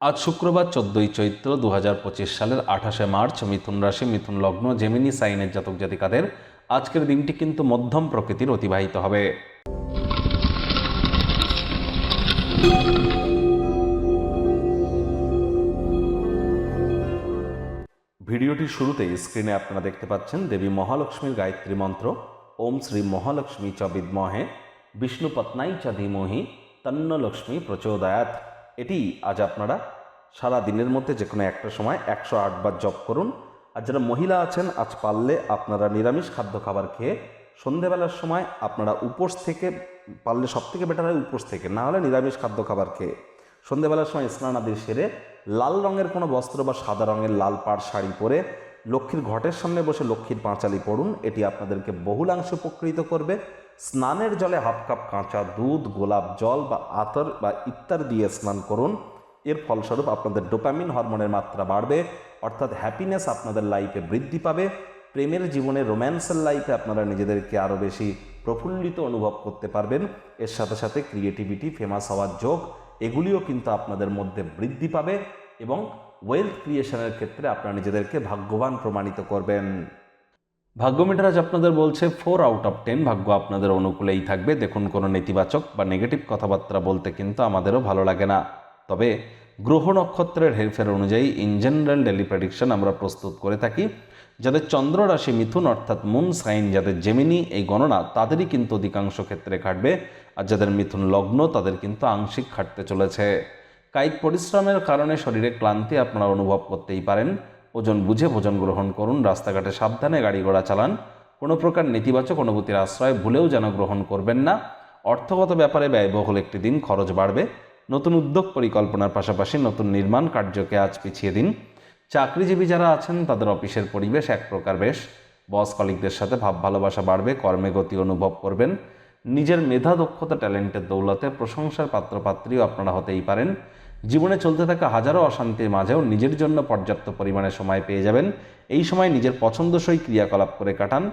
আজ শুক্রবার চোদ্দই চৈত্র দু হাজার পঁচিশ সালের আঠাশে মার্চ মিথুন রাশি, মিথুন লগ্ন, জেমিনি সাইনের জাতক জাতিকাদের আজকের দিনটি কিন্তু মধ্যম প্রকৃতির অতিবাহিত হবে। ভিডিওটির শুরুতেই স্ক্রিনে আপনারা দেখতে পাচ্ছেন দেবী মহালক্ষ্মীর গায়ত্রী মন্ত্র, ওম শ্রী মহালক্ষ্মী চ বিদ্মহে, বিষ্ণু পত্নাই চ ধীমহি প্রচোদয়াত এটি আজ আপনারা সারা দিনের মধ্যে যে কোনো একটা সময় একশো আটবার জপ করুন। আর যারা মহিলা আছেন, আজ পারলে আপনারা নিরামিষ খাদ্য খাবার খেয়ে সন্ধেবেলার সময় আপনারা উপোস থেকে, পারলে সব থেকে বেটার হয় উপোস থেকে, না হলে নিরামিষ খাদ্য খাবার খেয়ে। সন্ধেবেলার সময় স্নান আদি সেরে লাল রঙের কোনো বস্ত্র বা সাদা রঙের লাল পাড় শাড়ি পরে লক্ষ্মীর ঘটের সামনে বসে লক্ষ্মীর পাঁচালি পড়ুন। এটি আপনাদেরকে বহুলাংশে উপকৃত করবে। স্নানের জলে হাফ কাপ কাঁচা দুধ, গোলাপ জল বা আতর বা ইত্যাদি দিয়ে স্নান করুন। এর ফলস্বরূপ আপনাদের ডোপামিন হরমোনের মাত্রা বাড়বে, অর্থাৎ হ্যাপিনেস আপনাদের লাইফে বৃদ্ধি পাবে। প্রেমের জীবনে রোম্যান্সের লাইফে আপনারা নিজেদেরকে আরও বেশি প্রফুল্লিত অনুভব করতে পারবেন। এর সাথে সাথে ক্রিয়েটিভিটি ফেমাস হওয়ার যোগ, এগুলিও কিন্তু আপনাদের মধ্যে বৃদ্ধি পাবে এবং ওয়েলথ ক্রিয়েশনের ক্ষেত্রে আপনারা নিজেদেরকে ভাগ্যবান প্রমাণিত করবেন। ভাগ্য মিটার আজ আপনাদের বলছে ফোর আউট অফ টেন ভাগ্য আপনাদের অনুকূলেই থাকবে। দেখুন, কোনো নেতিবাচক বা নেগেটিভ কথাবার্তা বলতে কিন্তু আমাদেরও ভালো লাগে না। তবে গ্রহ নক্ষত্রের হেরফের অনুযায়ী ইন জেনারেল ডেলি প্রেডিকশন আমরা প্রস্তুত করে থাকি, যাদের চন্দ্র রাশি মিথুন অর্থাৎ মুন সাইন যাদের জেমিনি এই গণনা তাদেরই কিন্তু অধিকাংশ ক্ষেত্রে খাটবে আর যাদের মিথুন লগ্ন তাদের কিন্তু আংশিক খাটতে চলেছে। কায়িক পরিশ্রমের কারণে শরীরে ক্লান্তি আপনারা অনুভব করতেই পারেন। ওজন বুঝে ভোজন গ্রহণ করুন, রাস্তাঘাটে সাবধানে গাড়ি ঘোড়া চালান। কোনো প্রকার নেতিবাচক অনুভূতির আশ্রয় ভুলেও যেন গ্রহণ করবেন না। অর্থগত ব্যাপারে ব্যয়বহুল একটি দিন, খরচ বাড়বে। নতুন উদ্যোগ পরিকল্পনার পাশাপাশি নতুন নির্মাণ কার্যকে আজ পিছিয়ে দিন। চাকরিজীবী যারা আছেন, তাদের অফিসের পরিবেশ এক প্রকার বেশ। বস কলিকদের সাথে ভাব ভালোবাসা বাড়বে, কর্মে গতি অনুভব করবেন। নিজের মেধা, দক্ষতা, ট্যালেন্টের দৌলতে প্রশংসার পাত্রপাত্রীও আপনারা হতেই পারেন। জীবনে চলতে থাকা হাজারো অশান্তির মাঝেও নিজের জন্য পর্যাপ্ত পরিমাণে সময় পেয়ে যাবেন। এই সময় নিজের পছন্দসই ক্রিয়াকলাপ করে কাটান,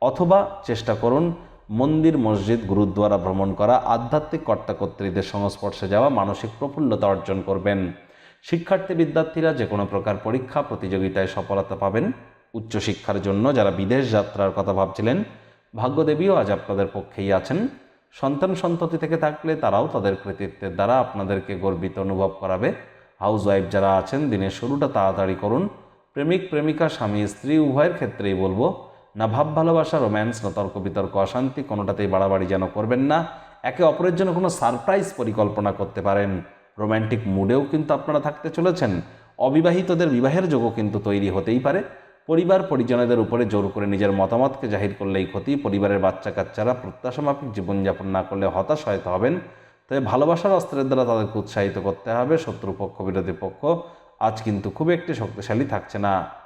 অথবা চেষ্টা করুন মন্দির, মসজিদ, গুরুদ্বারা ভ্রমণ করা, আধ্যাত্মিক কর্তাকর্ত্রীদের সংস্পর্শে যাওয়া, মানসিক প্রফুল্লতা অর্জন করবেন। শিক্ষার্থী, বিদ্যার্থীরা যে কোনো প্রকার পরীক্ষা, প্রতিযোগিতায় সফলতা পাবেন। উচ্চশিক্ষার জন্য যারা বিদেশ যাত্রার কথা ভাবছিলেন ভাগ্যদেবীও আজ আপনাদের পক্ষেই আছেন। সন্তান সন্ততি থেকে থাকলে তারাও তাদের কৃতিত্বের দ্বারা আপনাদেরকে গর্বিত অনুভব করাবে। হাউস ওয়াইফ যারা আছেন, দিনের শুরুটা তাড়াতাড়ি করুন। প্রেমিক, প্রেমিকা, স্বামী, স্ত্রী, উভয়ের ক্ষেত্রেই বলব, না ভাব, ভালোবাসা, রোম্যান্স, না তর্ক বিতর্ক অশান্তি কোনোটাতেই বাড়াবাড়ি যেন করবেন না। একে অপরের জন্য কোনো সারপ্রাইজ পরিকল্পনা করতে পারেন। রোম্যান্টিক মুডেও কিন্তু আপনারা থাকতে চলেছেন। অবিবাহিতদের বিবাহের যোগও কিন্তু তৈরি হতেই পারে। পরিবার পরিজনদের উপরে জোর করে নিজের মতামতকে জাহির করলেই ক্ষতি, পরিবারের বাচ্চা কাচ্চারা প্রত্যাশামাফিক জীবনযাপন না করলে হতাশ হয়তো হবেন। তবে ভালোবাসার অস্ত্রের দ্বারা তাদেরকে উৎসাহিত করতে হবে, শত্রুপক্ষ, বিরোধী পক্ষ। আজ কিন্তু খুব একটি শক্তিশালী থাকছে না।